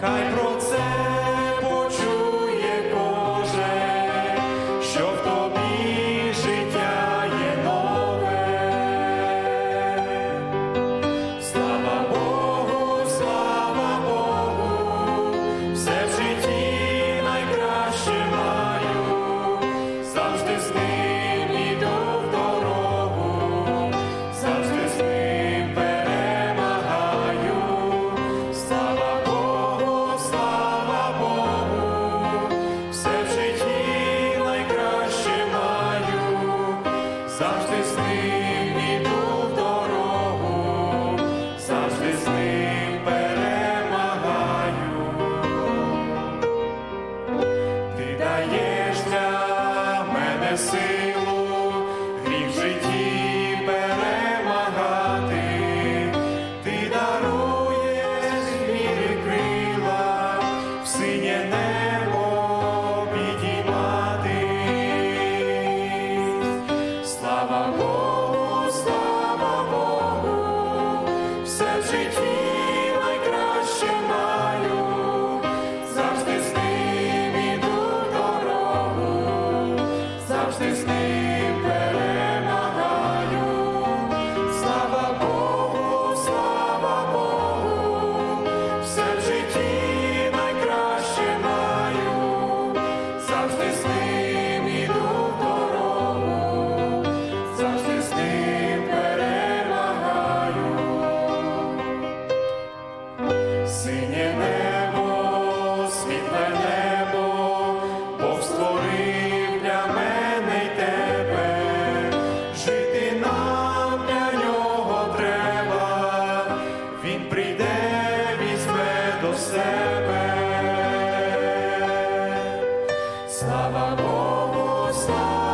Kein Problem. силу, в житті перемагати, ти даруєш віри крила, в синє небо підіймати, слава Богу. прийде, візьме до себе. Слава Богу, слава.